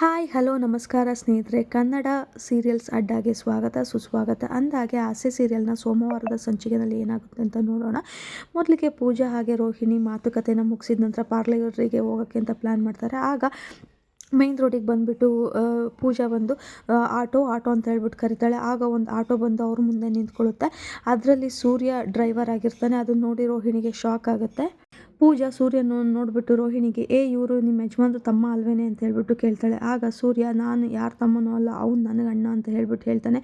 Hi, hello, ನಮಸ್ಕಾರ ಸ್ನೇಹಿತರೆ. Kannada serials ಅಡ್ಡಾಗೆ ಸ್ವಾಗತ, ಸುಸ್ವಾಗತ. ಅಂದಾಗೆ ಆಸೆ ಸೀರಿಯಲ್ನ ಸೋಮವಾರದ ಸಂಚಿಕೆಯಲ್ಲಿ ಏನಾಗುತ್ತೆ ಅಂತ ನೋಡೋಣ. ಮೊದಲಿಗೆ ಪೂಜಾ ಹಾಗೆ ರೋಹಿಣಿ ಮಾತುಕತೆನ ಮುಗಿಸಿದ ನಂತರ ಪಾರ್ಲರಿಗೆ ಹೋಗೋಕ್ಕೆ ಅಂತ ಪ್ಲ್ಯಾನ್ ಮಾಡ್ತಾರೆ. ಆಗ ಮೇನ್ ರೋಡಿಗೆ ಬಂದುಬಿಟ್ಟು ಪೂಜಾ ಬಂದು ಆಟೋ ಆಟೋ ಅಂತ ಹೇಳ್ಬಿಟ್ಟು ಕರಿತಾಳೆ. ಆಗ ಒಂದು ಆಟೋ ಬಂದು ಅವ್ರ ಮುಂದೆ ನಿಂತ್ಕೊಳ್ಳುತ್ತೆ. ಅದರಲ್ಲಿ ಸೂರ್ಯ ಡ್ರೈವರ್ ಆಗಿರ್ತಾನೆ. ಅದನ್ನು ನೋಡಿ ರೋಹಿಣಿಗೆ ಶಾಕ್ ಆಗುತ್ತೆ. ಪೂಜಾ ಸೂರ್ಯನ ನೋಡಿಬಿಟ್ಟು ರೋಹಿಣಿಗೆ, ಏ, ಇವರು ನಿಮ್ಮ ಯಜಮಾನ್ರು ತಮ್ಮ ಅಲ್ವೇನೆ? ಅಂತ ಹೇಳ್ಬಿಟ್ಟು ಕೇಳ್ತಾಳೆ. ಆಗ ಸೂರ್ಯ, ನಾನು ಯಾರ ತಮ್ಮನೂ ಅಲ್ಲ, ಅವ್ನು ನನಗೆ ಅಣ್ಣ ಅಂತ ಹೇಳ್ಬಿಟ್ಟು ಹೇಳ್ತಾನೆ.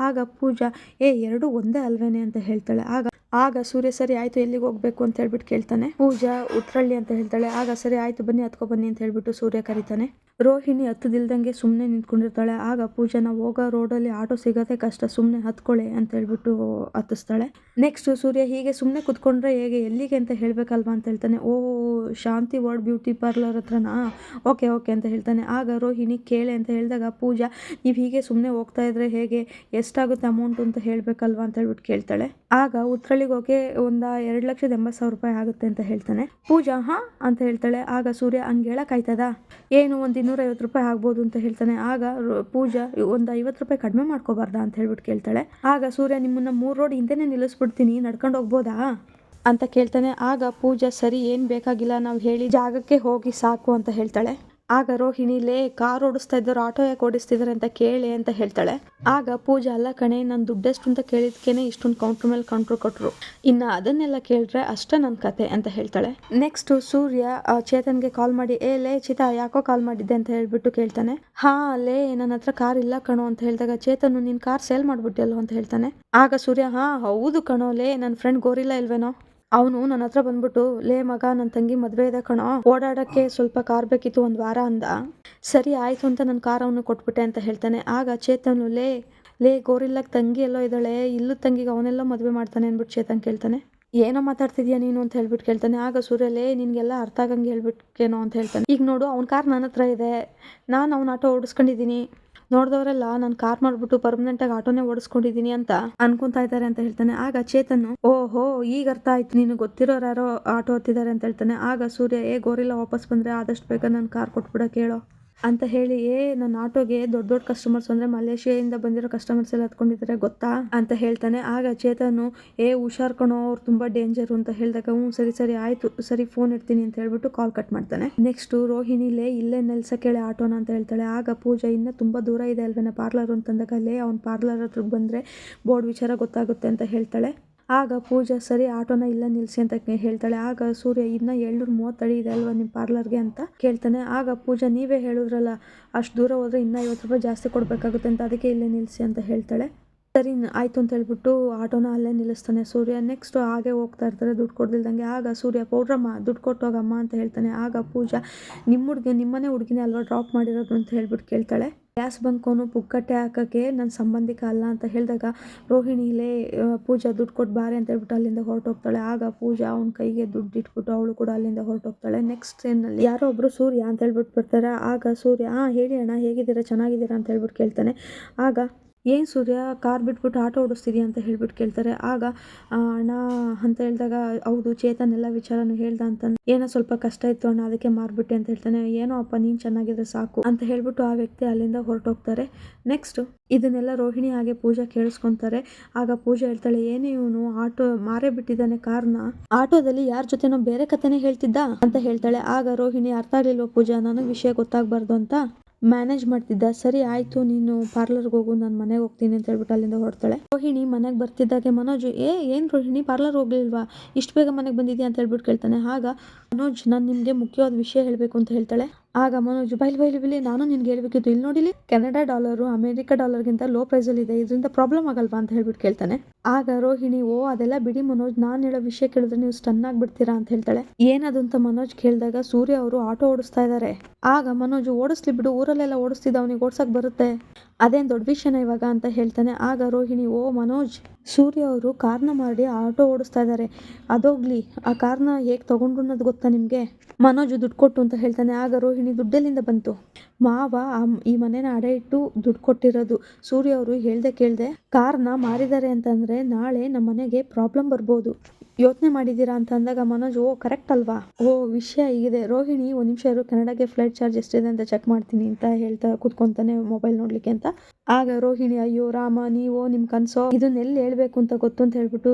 ಆಗ ಪೂಜಾ, ಏ, ಎರಡು ಒಂದೇ ಅಲ್ವೇನೆ? ಅಂತ ಹೇಳ್ತಾಳೆ. ಆಗ ಆಗ ಸೂರ್ಯ, ಸರಿ ಆಯಿತು, ಎಲ್ಲಿಗೆ ಹೋಗಬೇಕು ಅಂತ ಹೇಳ್ಬಿಟ್ಟು ಕೇಳ್ತಾನೆ. ಪೂಜಾ ಉತ್ರಳ್ಳಿ ಅಂತ ಹೇಳ್ತಾಳೆ. ಆಗ ಸರಿ ಆಯಿತು, ಬನ್ನಿ, ಹತ್ಕೊ ಬನ್ನಿ ಅಂತ ಹೇಳ್ಬಿಟ್ಟು ಸೂರ್ಯ ಕರೀತಾನೆ. ರೋಹಿಣಿ ಹತ್ತದಿಲ್ದಂಗೆ ಸುಮ್ಮನೆ ನಿಂತ್ಕೊಂಡಿರ್ತಾಳೆ. ಆಗ ಪೂಜಾನ, ಹೋಗೋ, ರೋಡಲ್ಲಿ ಆಟೋ ಸಿಗೋದೇ ಕಷ್ಟ ಸುಮ್ಮನೆ ಹತ್ಕೊಳ್ಳಿ ಅಂತ ಹೇಳ್ಬಿಟ್ಟು ಹತ್ತಿಸ್ತಾಳೆ. ನೆಕ್ಸ್ಟ್ ಸೂರ್ಯ ಹೀಗೆ ಸುಮ್ಮನೆ ಕುತ್ಕೊಂಡ್ರೆ ಹೇಗೆ, ಎಲ್ಲಿಗೆ ಅಂತ ಹೇಳಬೇಕಲ್ವಾ ಅಂತ ಹೇಳ್ತಾನೆ. ಓ, ಶಾಂತಿ ವರ್ಡ್ ಬ್ಯೂಟಿ ಪಾರ್ಲರ್ ಹತ್ರನಾ? ಓಕೆ ಓಕೆ ಅಂತ ಹೇಳ್ತಾನೆ. ಆಗ ರೋಹಿಣಿ, ಕೇಳೆ ಅಂತ ಹೇಳಿದಾಗ ಪೂಜಾ, ನೀವು ಹೀಗೆ ಸುಮ್ಮನೆ ಹೋಗ್ತಾ ಇದ್ರೆ ಹೇಗೆ, ಎಷ್ಟಾಗುತ್ತೆ ಅಮೌಂಟ್ ಅಂತ ಹೇಳಬೇಕಲ್ವಾ ಅಂತ ಹೇಳ್ಬಿಟ್ಟು ಕೇಳ್ತಾಳೆ. ಆಗ ಉತ್ರಳಿಗೆ ಹೋಗಿ ಒಂದು ಎರಡು ಲಕ್ಷದ ಎಂಬತ್ತು ಸಾವಿರ ರೂಪಾಯಿ ಆಗುತ್ತೆ ಅಂತ ಹೇಳ್ತಾನೆ. ಪೂಜಾ, ಹಾ? ಅಂತ ಹೇಳ್ತಾಳೆ. ಆಗ ಸೂರ್ಯ ಹಂಗೆ ಆಯ್ತದ? ಏನು, ಒಂದು ಇನ್ನೂರೈವತ್ತು ರೂಪಾಯಿ ಆಗ್ಬೋದು ಅಂತ ಹೇಳ್ತಾನೆ. ಆಗ ಪೂಜಾ, ಒಂದು ಐವತ್ತು ರೂಪಾಯಿ ಕಡಿಮೆ ಮಾಡ್ಕೋಬಾರ್ದಾ ಅಂತ ಹೇಳ್ಬಿಟ್ಟು ಕೇಳ್ತಾಳೆ. ಆಗ ಸೂರ್ಯ, ನಿಮ್ಮನ್ನ ಮೂರು ರೋಡ್ ಹಿಂದೆನೇ ನಿಲ್ಲಿಸ್ಬಿಡ್ತೀನಿ. ನಡ್ಕೊಂಡು ಹೋಗ್ಬೋದಾ? ಅಂತ ಕೇಳ್ತಾನೆ. ಆಗ ಪೂಜಾ, ಸರಿ, ಏನು ಬೇಕಾಗಿಲ್ಲ. ನಾವು ಹೇಳಿ ಜಾಗಕ್ಕೆ ಹೋಗಿ ಸಾಕು ಅಂತ ಹೇಳ್ತಾಳೆ. ಆಗ ರೋಹಿಣಿ, ಲೇ, ಕಾರ್ ಓಡಿಸ್ತಾ ಇದ್ದಾರೆ ಆಟೋ ಯಾಕೆ ಓಡಿಸ್ತಿದ್ದಾರೆ ಅಂತ ಕೇಳಿ ಅಂತ ಹೇಳ್ತಾಳೆ. ಆಗ ಪೂಜಾ, ಅಲ್ಲ ಕಣೆ, ನಾನು ದುಡ್ಡೆಷ್ಟು ಅಂತ ಕೇಳಿದ್ಕೇನೆ ಇಷ್ಟೊಂದು ಕೌಂಟ್ರ್ ಮೇಲೆ ಕೌಂಟರ್. ಕೊಟ್ಟರು ಇನ್ನು ಅದನ್ನೆಲ್ಲ ಕೇಳಿದ್ರೆ ಅಷ್ಟೇ ನನ್ನ ಕತೆ ಅಂತ ಹೇಳ್ತಾಳೆ. ನೆಕ್ಸ್ಟ್ ಸೂರ್ಯ ಚೇತನ್ಗೆ ಕಾಲ್ ಮಾಡಿ, ಏ, ಲೇ, ಚಿತಾ, ಯಾಕೋ ಕಾಲ್ ಮಾಡಿದ್ದೆ ಅಂತ ಹೇಳ್ಬಿಟ್ಟು ಕೇಳ್ತಾನೆ. ಹಾ, ಲೇ ನನ್ನ ಹತ್ರ ಕಾರ್ ಇಲ್ಲ ಕಣೋ ಅಂತ ಹೇಳಿದಾಗ ಚೇತನ್, ನಿನ್ ಕಾರ್ ಸೇಲ್ ಮಾಡ್ಬಿಟ್ಟಿಯಲ್ಲೋ? ಅಂತ ಹೇಳ್ತಾನೆ. ಆಗ ಸೂರ್ಯ, ಹಾ, ಹೌದು ಕಣೋ, ಲೇ ನನ್ನ ಫ್ರೆಂಡ್ ಗೋರಿಲ್ಲ ಇಲ್ವೇನೋ? ಅವನು ನನ್ನ ಹತ್ರ ಬಂದ್ಬಿಟ್ಟು, ಲೇ ಮಗ ನನ್ನ ತಂಗಿ ಮದುವೆ ಇದೆ ಕಣೋ, ಓಡಾಡಕ್ಕೆ ಸ್ವಲ್ಪ ಕಾರ್ ಬೇಕಿತ್ತು ಒಂದು ವಾರ ಅಂದ. ಸರಿ ಆಯ್ತು ಅಂತ ನನ್ನ ಕಾರ್ ಅವನು ಕೊಟ್ಬಿಟ್ಟೆ ಅಂತ ಹೇಳ್ತಾನೆ. ಆಗ ಚೇತನು ಲೇ ಲೇ ಗೋರಿಲ್ಲಕ್ಕೆ ತಂಗಿ ಎಲ್ಲೋ ಇದ್ದಾಳೆ, ಇಲ್ಲೂ ತಂಗಿಗೆ ಅವನೆಲ್ಲ ಮದುವೆ ಮಾಡ್ತಾನೆ ಅಂದ್ಬಿಟ್ಟು ಚೇತನ್ ಕೇಳ್ತಾನೆ. ಏನೋ ಮಾತಾಡ್ತಿದ್ಯಾ ನೀನು ಅಂತ ಹೇಳ್ಬಿಟ್ಟು ಕೇಳ್ತಾನೆ. ಆಗ ಸೂರ್ಯಲೇ ನಿನಗೆಲ್ಲ ಅರ್ಥ ಆಗಂಗೆ ಹೇಳ್ಬಿಟ್ಟೇನೋ ಅಂತ ಹೇಳ್ತಾನೆ. ಈಗ ನೋಡು, ಅವ್ನ ಕಾರ್ ನನ್ನ ಹತ್ರ ಇದೆ. ನಾನು ಅವ್ನ ಆಟೋ ಓಡಿಸ್ಕೊಂಡಿದ್ದೀನಿ. ನೋಡಿದವರೆಲ್ಲ ನಾನು ಕಾರ್ ಮಾಡ್ಬಿಟ್ಟು ಪರ್ಮನೆಂಟ್ ಆಗಿ ಆಟೋನೇ ಓಡಿಸ್ಕೊಂಡಿದ್ದೀನಿ ಅಂತ ಅನ್ಕೊಂತಾ ಇದ್ದಾರೆ ಅಂತ ಹೇಳ್ತಾನೆ. ಆಗ ಚೇತನ್ ಓಹೋ, ಈಗ ಅರ್ಥ ಆಯ್ತು. ನಿನಗೆ ಗೊತ್ತಿರೋರು ಯಾರೋ ಆಟೋ ಹತ್ತಿದ್ದಾರೆ ಅಂತ ಹೇಳ್ತಾನೆ. ಆಗ ಸೂರ್ಯ, ಏ ಗೋರಿಲ್ಲ, ವಾಪಸ್ ಬಂದ್ರೆ ಆದಷ್ಟು ಬೇಗ ನಾನು ಕಾರ್ ಕೊಟ್ಬಿಡಕ್ಕೆ ಹೇಳೋ ಅಂತ ಹೇಳಿ, ಏ ನನ್ನ ಆಟೋಗೆ ದೊಡ್ಡ ದೊಡ್ಡ ಕಸ್ಟಮರ್ಸ್ ಅಂದ್ರೆ ಮಲೇಷಿಯಾದಿಂದ ಬಂದಿರೋ ಕಸ್ಟಮರ್ಸ್ ಎಲ್ಲ ಹತ್ಕೊಂಡಿದ್ದಾರೆ ಗೊತ್ತಾ? ಅಂತ ಹೇಳ್ತಾನೆ. ಆಗ ಚೇತನು, ಏ, ಹುಷಾರ್ ಕಣೋ, ಅವ್ರು ತುಂಬಾ ಡೇಂಜರು ಅಂತ ಹೇಳಿದಾಗ ಹ್ಞೂ ಸರಿ ಸರಿ, ಆಯ್ತು, ಸರಿ ಫೋನ್ ಇಡ್ತೀನಿ, ಅಂತ ಹೇಳ್ಬಿಟ್ಟು ಕಾಲ್ ಕಟ್ ಮಾಡ್ತಾನೆ. ನೆಕ್ಸ್ಟ್ ರೋಹಿಣಿ, ಲೇ, ಇಲ್ಲೇ ನಿಲ್ಸಕ್ಕೇಳೆ ಆಟೋನ, ಅಂತ ಹೇಳ್ತಾಳೆ. ಆಗ ಪೂಜಾ, ಇನ್ನ ತುಂಬಾ ದೂರ ಇದೆ ಅಲ್ವೇನ ಪಾರ್ಲರ್ ಅಂತಂದಾಗ ಲೇ, ಅವ್ನ ಪಾರ್ಲರ್ ಹತ್ರಕ್ಕೆ ಬಂದರೆ ಬೋರ್ಡ್ ವಿಚಾರ ಗೊತ್ತಾಗುತ್ತೆ, ಅಂತ ಹೇಳ್ತಾಳೆ. ಆಗ ಪೂಜಾ, ಸರಿ, ಆಟೋನ ಇಲ್ಲ ನಿಲ್ಸಿ ಅಂತ ಹೇಳ್ತಾಳೆ. ಆಗ ಸೂರ್ಯ, ಇನ್ನ ಏಳ್ನೂರ ಮೂವತ್ತಡಿ ಇದೆ ಅಲ್ವಾ ನಿಮ್ಮ ಪಾರ್ಲರ್ಗೆ ಅಂತ ಕೇಳ್ತಾನೆ. ಆಗ ಪೂಜಾ, ನೀವೇ ಹೇಳಿದ್ರಲ್ಲ, ಅಷ್ಟು ದೂರ ಹೋದ್ರೆ ಇನ್ನ ಐವತ್ತು ರೂಪಾಯಿ ಜಾಸ್ತಿ ಕೊಡ್ಬೇಕಾಗುತ್ತೆ ಅಂತ ಅದಕ್ಕೆ ಇಲ್ಲೇ ನಿಲ್ಸಿ ಅಂತ ಹೇಳ್ತಾಳೆ. ಸರಿ ಆಯ್ತು ಅಂತ ಹೇಳ್ಬಿಟ್ಟು ಆಟೋನ ಅಲ್ಲೇ ನಿಲ್ಲಿಸ್ತಾನೆ ಸೂರ್ಯ. ನೆಕ್ಸ್ಟ್ ಹಾಗೆ ಹೋಗ್ತಾ ಇರ್ತಾರೆ, ದುಡ್ಡು ಕೊಡ್ದಿಲ್ದಂಗೆ. ಆಗ ಸೂರ್ಯ ಪೌಡ್ರಮ್ಮ ದುಡ್ಡು ಕೊಟ್ಟೋಗಮ್ಮ ಅಂತ ಹೇಳ್ತಾನೆ. ಆಗ ಪೂಜಾ ನಿಮ್ಮ ಹುಡುಗಿ, ನಿಮ್ಮನೆ ಹುಡುಗಿನೇ ಅಲ್ವಾ ಡ್ರಾಪ್ ಮಾಡಿರೋದು ಅಂತ ಹೇಳ್ಬಿಟ್ಟು ಕೇಳ್ತಾಳೆ. ಗ್ಯಾಸ್ ಬಂಕೋನು ಪುಕ್ಕಟ್ಟೆ ಹಾಕೋಕ್ಕೆ ನನ್ನ ಸಂಬಂಧಿಕ ಅಲ್ಲ ಅಂತ ಹೇಳಿದಾಗ ರೋಹಿಣಿಲೇ ಇಲ್ಲೇ ಪೂಜಾ ದುಡ್ಡು ಕೊಟ್ಟು ಬಾರೆ ಅಂತ ಹೇಳ್ಬಿಟ್ಟು ಅಲ್ಲಿಂದ ಹೊರಟೋಗ್ತಾಳೆ. ಆಗ ಪೂಜಾ ಅವನ ಕೈಗೆ ದುಡ್ಡು ಇಟ್ಬಿಟ್ಟು ಅವಳು ಕೂಡ ಅಲ್ಲಿಂದ ಹೊರಟೋಗ್ತಾಳೆ. ನೆಕ್ಸ್ಟ್ ಸೀನಲ್ಲಿ ಯಾರೋ ಒಬ್ರು ಸೂರ್ಯ ಅಂತ ಹೇಳ್ಬಿಟ್ಟು ಬರ್ತಾರೆ. ಆಗ ಸೂರ್ಯ ಹಾಂ ಹೇಳಿ ಅಣ್ಣ, ಹೇಗಿದ್ದೀರಾ? ಚೆನ್ನಾಗಿದ್ದೀರಾ? ಅಂತ ಹೇಳ್ಬಿಟ್ಟು ಕೇಳ್ತಾನೆ. ಆಗ ಏನು ಸೂರ್ಯ, ಕಾರ್ ಬಿಟ್ಬಿಟ್ಟು ಆಟೋ ಓಡಿಸ್ತಿದ್ಯಾ ಅಂತ ಹೇಳ್ಬಿಟ್ಟು ಕೇಳ್ತಾರೆ. ಆಗ ಅಣ್ಣ ಅಂತ ಹೇಳಿದಾಗ, ಹೌದು, ಚೇತನ್ ಎಲ್ಲ ವಿಚಾರನೂ ಹೇಳ್ದ ಅಂತ ಏನೋ ಸ್ವಲ್ಪ ಕಷ್ಟ ಇತ್ತು ಅಣ್ಣ, ಅದಕ್ಕೆ ಮಾರ್ಬಿಟ್ಟೆ ಅಂತ ಹೇಳ್ತಾನೆ. ಏನೋ ಅಪ್ಪ, ನೀನು ಚೆನ್ನಾಗಿದ್ರೆ ಸಾಕು ಅಂತ ಹೇಳ್ಬಿಟ್ಟು ಆ ವ್ಯಕ್ತಿ ಅಲ್ಲಿಂದ ಹೊರಟೋಗ್ತಾರೆ. ನೆಕ್ಸ್ಟ್ ಇದನ್ನೆಲ್ಲ ರೋಹಿಣಿ ಹಾಗೆ ಪೂಜಾ ಕೇಳಿಸ್ಕೊಂತಾರೆ. ಆಗ ಪೂಜಾ ಹೇಳ್ತಾಳೆ, ಏನೇ ಇವನು, ಆಟೋ ಮಾರೇ ಬಿಟ್ಟಿದ್ದಾನೆ ಕಾರ್ನ ಆಟೋದಲ್ಲಿ ಯಾರ ಜೊತೆನೋ ಬೇರೆ ಕಥೆನೇ ಹೇಳ್ತಿದ್ದ ಅಂತ ಹೇಳ್ತಾಳೆ. ಆಗ ರೋಹಿಣಿ, ಅರ್ಥ ಆಗ್ಲಿಲ್ವ ಪೂಜಾ, ನನಗೆ ವಿಷಯ ಗೊತ್ತಾಗಬಾರ್ದು ಅಂತ? ಮ್ಯಾನೇಜ್ ಮಾಡ್ತಿದ್ದ, ಸರಿ ಆಯ್ತು, ನೀನು ಪಾರ್ಲರ್ಗೆ ಹೋಗು, ನಾನು ಮನೆಗೆ ಹೋಗ್ತೀನಿ ಅಂತ ಹೇಳ್ಬಿಟ್ಟು ಅಲ್ಲಿಂದ ಹೊರಡ್ತಾಳೆ ರೋಹಿಣಿ ಮನೆಗೆ ಬರ್ತಿದ್ದಾಗೆ ಮನೋಜ್, ಏ, ಏನು ರೋಹಿಣಿ ಪಾರ್ಲರ್ ಹೋಗ್ಲಿಲ್ವಾ? ಇಷ್ಟು ಬೇಗ ಮನೆಗೆ ಬಂದಿದ್ಯಾ? ಅಂತ ಹೇಳ್ಬಿಟ್ಟು ಕೇಳ್ತಾನೆ. ಆಗ ಮನೋಜ್, ನಾನು ನಿಮಗೆ ಮುಖ್ಯವಾದ ವಿಷಯ ಹೇಳಬೇಕು ಅಂತ ಹೇಳ್ತಾಳೆ. ಆಗ ಮನೋಜ್, ಬೈಲ್, ಬೈಲಿ, ಬಿಲಿ, ನಾನು ನಿನ್ಗೆ ಹೇಳ್ಬೇಕಿತ್ತು. ಇಲ್ಲಿ ನೋಡಿಲಿ ಕೆನಡಾ ಡಾಲರು, ಅಮೆರಿಕ ಡಾಲರ್ಗಿಂತ ಲೋ ಪ್ರೈಸಲ್ಲಿ ಇದೆ. ಇದರಿಂದ ಪ್ರಾಬ್ಲಮ್ ಆಗಲ್ವಾ ಅಂತ ಹೇಳ್ಬಿಟ್ಟು ಕೇಳ್ತಾನೆ. ಆಗ ರೋಹಿಣಿ, ಓ, ಅದೆಲ್ಲ ಬಿಡಿ ಮನೋಜ್, ನಾನು ಹೇಳೋ ವಿಷಯ ಕೇಳಿದ್ರೆ ನೀವು ಸ್ಟನ್ ಆಗ್ಬಿಡ್ತೀರಾ ಅಂತ ಹೇಳ್ತಾಳೆ. ಏನದು ಅಂತ ಮನೋಜ್ ಕೇಳಿದಾಗ ಸೂರ್ಯ ಅವರು ಆಟೋ ಓಡಿಸ್ತಾ ಇದ್ದಾರೆ ಆಗ ಮನೋಜ್, ಓಡಿಸ್ಲಿ ಬಿಡು, ಊರಲ್ಲೆಲ್ಲ ಓಡಿಸ್ತಿದ್ದ, ಅವನಿಗೆ ಓಡ್ಸಕ್ ಬರುತ್ತೆ. ಅದೇನು ದೊಡ್ಡ ವಿಷಯನ ಇವಾಗ ಅಂತ ಹೇಳ್ತಾನೆ. ಆಗ ರೋಹಿಣಿ, ಓ, ಮನೋಜ್ ಸೂರ್ಯ ಅವರು ಕಾರ್ನ ಮಾಡಿ ಆಟೋ ಓಡಿಸ್ತಾ ಇದ್ದಾರೆ. ಅದೋಗ್ಲಿ, ಆ ಕಾರ್ನ ಹೇಗೆ ತಗೊಂಡ್ರು ಅನ್ನೋದು ಗೊತ್ತಾ ನಿಮಗೆ? ಮನೋಜ್ ದುಡ್ಡು ಕೊಟ್ಟು ಅಂತ ಹೇಳ್ತಾನೆ. ಆಗ ರೋಹಿಣಿ ದುಡ್ಡೆಲ್ಲಿಂದ ಬಂತು. ಮಾವ ಈ ಮನೆನ ಅಡೆ ಇಟ್ಟು ದುಡ್ಡು ಕೊಟ್ಟಿರೋದು. ಸೂರ್ಯ ಅವರು ಹೇಳ್ದೆ ಕೇಳ್ದೆ, ಕಾರ್ನ ಮಾರಿದ್ದಾರೆ ಅಂತಂದ್ರೆ ನಾಳೆ ನಮ್ಮ ಮನೆಗೆ ಪ್ರಾಬ್ಲಮ್ ಬರ್ಬೋದು. ಯೋಚನೆ ಮಾಡಿದ್ದೀರಾ? ಅಂತ ಅಂದಾಗ ಮನೋಜ್, ಓ, ಕರೆಕ್ಟ್ ಅಲ್ವಾ? ಓ, ವಿಷಯ ಹೀಗಿದೆ. ರೋಹಿಣಿ, ಒಂದು ನಿಮಿಷ ಇರು. ಕೆನಡಾಗೆ ಫ್ಲೈಟ್ ಚಾರ್ಜ್ ಎಷ್ಟಿದೆ ಅಂತ ಚೆಕ್ ಮಾಡ್ತೀನಿ, ಅಂತ ಹೇಳ್ತಾ ಕೂತ್ಕೊಂತಾನೆ ಮೊಬೈಲ್ ನೋಡಲಿಕ್ಕೆ ಅಂತ. ಆಗ ರೋಹಿಣಿ, ಅಯ್ಯೋ ರಾಮ, ನೀವು ನಿಮ್ ಕನ್ಸೋ? ಇದನ್ನ ಎಲ್ಲಿ ಹೇಳ್ಬೇಕು ಅಂತ ಗೊತ್ತು? ಅಂತ ಹೇಳ್ಬಿಟ್ಟು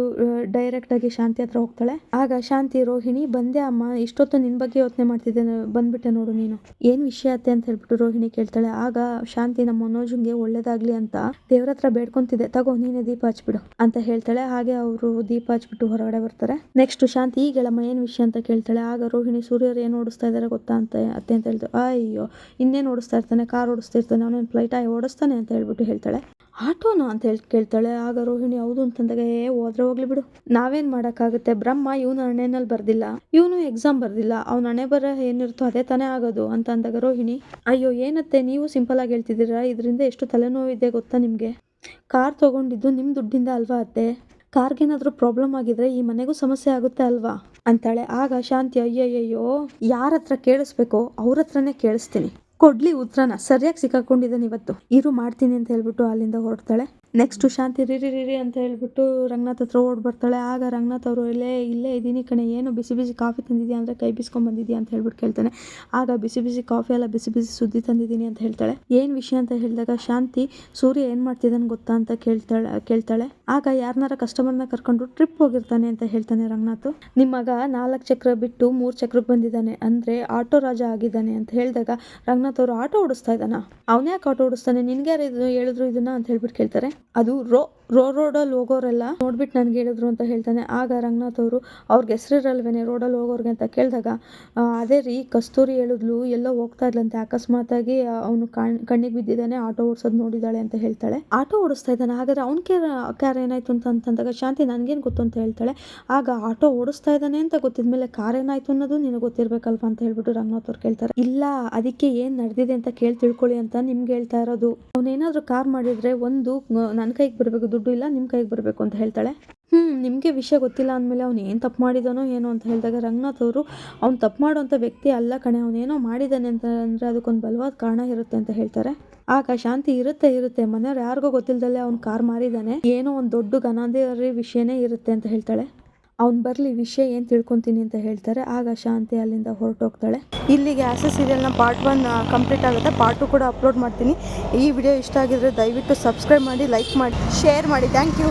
ಡೈರೆಕ್ಟ್ ಆಗಿ ಶಾಂತಿ ಹತ್ರ ಹೋಗ್ತಾಳೆ. ಆಗ ಶಾಂತಿ, ರೋಹಿಣಿ, ಬಂದೆ ಅಮ್ಮ. ಇಷ್ಟೊತ್ತು ನಿನ್ ಬಗ್ಗೆ ಯೋಚನೆ ಮಾಡ್ತಿದ್ದೆ. ಬಂದ್ಬಿಟ್ಟೆ ನೋಡು ನೀನು. ಏನ್ ವಿಷಯ ಅತ್ತೆ? ಅಂತ ಹೇಳ್ಬಿಟ್ಟು ರೋಹಿಣಿ ಕೇಳ್ತಾಳೆ. ಆಗ ಶಾಂತಿ, ನಮ್ಮ ಮನೋಜಂಗೆ ಒಳ್ಳೇದಾಗ್ಲಿ ಅಂತ ದೇವ್ರ ಹತ್ರ ಬೇಡ್ಕೊಂತಿದ್ದೆ. ತಗೋ, ನೀನೆ ದೀಪ ಹಚ್ಬಿಡು. ಅಂತ ಹೇಳ್ತಾಳೆ. ಹಾಗೆ ಅವರು ದೀಪ ಹಚ್ಬಿಟ್ಟು ಹೊರಗಡೆ ಬರ್ತಾರೆ. ನೆಕ್ಸ್ಟ್ ಶಾಂತಿ, ಈ ಗೆಳಮ್ಮ, ಏನ್ ವಿಷಯ? ಅಂತ ಕೇಳ್ತಾಳೆ. ಆಗ ರೋಹಿಣಿ, ಸೂರ್ಯರು ಏನ್ ಓಡಿಸ್ತಾ ಇದಾರೆ ಗೊತ್ತಾ? ಅಂತ ಅತ್ತೆ ಅಂತ ಹೇಳ್ತಾರೆ ಅಯ್ಯೋ, ಇನ್ನೇನ್ ಓಡಿಸ್ತಾ ಇರ್ತಾನೆ? ಕಾರ್ ಓಡಿಸ್ತಾ ಇರ್ತಾನೆ. ಫ್ಲೈಟ್ ಆಗಿ ಓಡಿಸ್ತಾನೆ? ಅಂತ ಹೇಳ್ಬಿಟ್ಟು ಹೇಳ್ತಾಳೆ. ಆಟೋನಾ? ಅಂತ ಹೇಳಿ, ಕೇಳ್ತಾಳೆ. ಆಗ ರೋಹಿಣಿ, ಹೌದು ಅಂತಂದಾಗ ಏ ಹೋದ್ರೆ ಹೋಗ್ಲಿ ಬಿಡು. ನಾವೇನ್ ಮಾಡೋಕ್ಕಾಗುತ್ತೆ? ಬ್ರಹ್ಮ ಇವನು ಹಣೆನಲ್ಲಿ ಬರ್ದಿಲ್ಲ. ಇವನು ಎಕ್ಸಾಮ್ ಬರ್ದಿಲ್ಲ. ಅವ್ನ ಹಣೆ ಬರ ಏನಿರುತ್ತೋ ಅದೇ ತಾನೇ ಆಗೋದು. ಅಂತ ಅಂದಾಗ ರೋಹಿಣಿ, ಅಯ್ಯೋ, ಏನತ್ತೆ ನೀವು ಸಿಂಪಲ್ ಆಗಿ ಹೇಳ್ತಿದ್ದೀರಾ? ಇದರಿಂದ ಎಷ್ಟು ತಲೆನೋವಿದೆ ಗೊತ್ತಾ ನಿಮ್ಗೆ? ಕಾರ್ ತಗೊಂಡಿದ್ದು ನಿಮ್ ದುಡ್ಡಿಂದ ಅಲ್ವಾ ಅತ್ತೆ? ಕಾರ್ಗೇನಾದರೂ ಪ್ರಾಬ್ಲಮ್ ಆಗಿದ್ರೆ ಈ ಮನೆಗೂ ಸಮಸ್ಯೆ ಆಗುತ್ತೆ ಅಲ್ವಾ? ಅಂತಾಳೆ. ಆಗ ಶಾಂತಿ, ಅಯ್ಯಯ್ಯಯ್ಯೋ ಯಾರ ಹತ್ರ ಕೇಳಿಸ್ಬೇಕೋ ಅವ್ರ ಹತ್ರನೇ ಕೇಳಿಸ್ತೀನಿ. ಕೊಡ್ಲಿ ಉತ್ತರನ. ಸರಿಯಾಗಿ ಸಿಕ್ಕಾಕೊಂಡಿದ್ದಾನೆ ಇವತ್ತು. ಇರು ಮಾಡ್ತೀನಿ ಅಂತ ಹೇಳ್ಬಿಟ್ಟು ಅಲ್ಲಿಂದ ಹೊರಡ್ತಾಳೆ. ನೆಕ್ಸ್ಟ್ ಶಾಂತಿ ರೀ ರೀ ರೀ ರೀ ಅಂತ ಹೇಳಿಬಿಟ್ಟು ರಂಗನಾಥ್ ಹತ್ರ ಓಡ್ ಬರ್ತಾಳೆ. ಆಗ ರಂಗನಾಥ್ ಅವರು ಇಲ್ಲೇ ಇಲ್ಲೇ ಇದ್ದೀನಿ ಕಣೆ, ಏನು ಬಿಸಿ ಬಿಸಿ ಕಾಫಿ ತಂದಿದ್ಯಾ ಅಂದರೆ ಕೈ ಬಿಸ್ಕೊಂಡ್ ಬಂದಿದ್ಯಾ? ಅಂತ ಹೇಳ್ಬಿಟ್ಟು ಕೇಳ್ತಾನೆ. ಆಗ ಬಿಸಿ ಬಿಸಿ ಕಾಫಿ ಎಲ್ಲ ಬಿಸಿ ಬಿಸಿ ಸುದ್ದಿ ತಂದಿದ್ದೀನಿ ಅಂತ ಹೇಳ್ತಾಳೆ. ಏನು ವಿಷಯ ಅಂತ ಹೇಳಿದಾಗ ಶಾಂತಿ, ಸೂರ್ಯ ಏನು ಮಾಡ್ತಿದ್ದಾನೆ ಗೊತ್ತಾ? ಅಂತ ಕೇಳ್ತಾಳೆ ಕೇಳ್ತಾಳೆ. ಆಗ ಯಾರನ್ನಾರ ಕಸ್ಟಮರ್ನ ಕರ್ಕೊಂಡು ಟ್ರಿಪ್ ಹೋಗಿರ್ತಾನೆ ಅಂತ ಹೇಳ್ತಾನೆ ರಂಗನಾಥ್. ನಿಮ್ಮ ಮಗ ನಾಲ್ಕು ಚಕ್ರ ಬಿಟ್ಟು ಮೂರು ಚಕ್ರಕ್ಕೆ ಬಂದಿದ್ದಾನೆ ಅಂದರೆ ಆಟೋ ರಾಜ ಆಗಿದ್ದಾನೆ ಅಂತ ಹೇಳಿದಾಗ ರಂಗನಾಥ್ ಅವರು ಆಟೋ ಓಡಿಸ್ತಾ ಇದ್ದಾನ? ಅವನ್ಯಾಕೆ ಆಟೋ ಓಡಿಸ್ತಾನೆ? ನಿನ್ಗೆ ಯಾರು ಹೇಳಿದ್ರು ಇದನ್ನ ಅಂತ ಹೇಳ್ಬಿಟ್ಟು ಕೇಳ್ತಾರೆ. ಅದು ರೋ ರೋ ರೋಡಲ್ಲಿ ಹೋಗೋರೆಲ್ಲ ನೋಡ್ಬಿಟ್ಟು ನನ್ಗೆ ಹೇಳಿದ್ರು ಅಂತ ಹೇಳ್ತಾನೆ. ಆಗ ರಂಗನಾಥ್ ಅವರು ಅವ್ರಿಗೆ ಹೆಸರಿರಲ್ವೇನೆ ರೋಡಲ್ಲಿ ಹೋಗೋರಿಗೆ ಅಂತ ಕೇಳಿದಾಗ ಅದೇ ರೀ ಕಸ್ತೂರಿ ಹೇಳಿದ್ಲು, ಎಲ್ಲೋ ಹೋಗ್ತಾ ಇದ್ಲಂತೆ ಅಕಸ್ಮಾತಾಗಿ ಅವನು ಕಣ್, ಕಣ್ಣಿಗೆ ಬಿದ್ದಿದ್ದಾನೆ, ಆಟೋ ಓಡಿಸೋದು ನೋಡಿದಾಳೆ ಅಂತ ಹೇಳ್ತಾಳೆ. ಆಟೋ ಓಡಿಸ್ತಾ ಇದ್ದಾನೆ. ಹಾಗಾದ್ರೆ ಅವ್ನ ಕೇರ್ ಕ್ಯಾರ್ ಏನಾಯ್ತು ಅಂತ ಅಂತಂದಾಗ ಶಾಂತಿ ನನಗೇನು ಗೊತ್ತು ಅಂತ ಹೇಳ್ತಾಳೆ. ಆಗ ಆಟೋ ಓಡಿಸ್ತಾ ಇದ್ದಾನೆ ಅಂತ ಗೊತ್ತಿದ್ಮೇಲೆ ಕಾರ್ ಏನಾಯ್ತು ಅನ್ನೋದು ನಿನಗೆ ಗೊತ್ತಿರ್ಬೇಕಲ್ವಾ ಅಂತ ಹೇಳ್ಬಿಟ್ಟು ರಂಗನಾಥ್ ಅವ್ರು ಕೇಳ್ತಾರೆ. ಇಲ್ಲ, ಅದಕ್ಕೆ ಏನು ನಡೆದಿದೆ ಅಂತ ಕೇಳಿ ತಿಳ್ಕೊಳ್ಳಿ ಅಂತ ನಿಮ್ಗೆ ಹೇಳ್ತಾ ಇರೋದು. ಅವನೇನಾದರೂ ಕಾರ್ ಮಾಡಿದ್ರೆ ಒಂದು ನನ್ನ ಕೈಗೆ ಬರಬೇಕು ದುಡ್ಡು ಇಲ್ಲ ನಿಮ್ಮ ಕೈಗೆ ಬರಬೇಕು ಅಂತ ಹೇಳ್ತಾಳೆ. ಹ್ಞೂ ನಿಮಗೆ ವಿಷಯ ಗೊತ್ತಿಲ್ಲ ಅಂದಮೇಲೆ ಅವ್ನು ಏನು ತಪ್ಪು ಮಾಡಿದಾನೋ ಏನೋ ಅಂತ ಹೇಳಿದಾಗ ರಂಗನಾಥ್ ಅವರು, ಅವ್ನು ತಪ್ಪು ಮಾಡೋಂಥ ವ್ಯಕ್ತಿ ಅಲ್ಲ ಕಣೆ ಅವನೇನೋ ಮಾಡಿದ್ದಾನೆ ಅಂತ ಅಂದರೆ ಅದಕ್ಕೊಂದು ಬಲವಾದ ಕಾರಣ ಇರುತ್ತೆ ಅಂತ ಹೇಳ್ತಾರೆ. ಆಗ ಶಾಂತಿ ಇರುತ್ತೆ ಇರುತ್ತೆ. ಮನೆಯವ್ರು ಯಾರಿಗೋ ಗೊತ್ತಿಲ್ಲದಲ್ಲೇ ಅವ್ನು ಕಾರ್ ಮಾರಿದ್ದಾನೆ ಏನೋ ಒಂದು ದೊಡ್ಡ ಗನಾಂದೇ ವಿಷಯನೇ ಇರುತ್ತೆ ಅಂತ ಹೇಳ್ತಾಳೆ. ಅವ್ನು ಬರಲಿ ವಿಷಯ ಏನು ತಿಳ್ಕೊತೀನಿ ಅಂತ ಹೇಳ್ತಾರೆ. ಆಗ ಶಾಂತಿ ಅಲ್ಲಿಂದ ಹೊರಟೋಗ್ತಾಳೆ. ಇಲ್ಲಿಗೆ ಆಸೆ ಸೀರಿಯಲ್ನ ಪಾರ್ಟ್ ಒನ್ ಕಂಪ್ಲೀಟ್ ಆಗುತ್ತೆ. ಪಾರ್ಟ್ ಟು ಕೂಡ ಅಪ್ಲೋಡ್ ಮಾಡ್ತೀನಿ. ಈ ವಿಡಿಯೋ ಇಷ್ಟ ಆಗಿದ್ರೆ ದಯವಿಟ್ಟು ಸಬ್ಸ್ಕ್ರೈಬ್ ಮಾಡಿ ಲೈಕ್ ಮಾಡಿ ಶೇರ್ ಮಾಡಿ. Thank you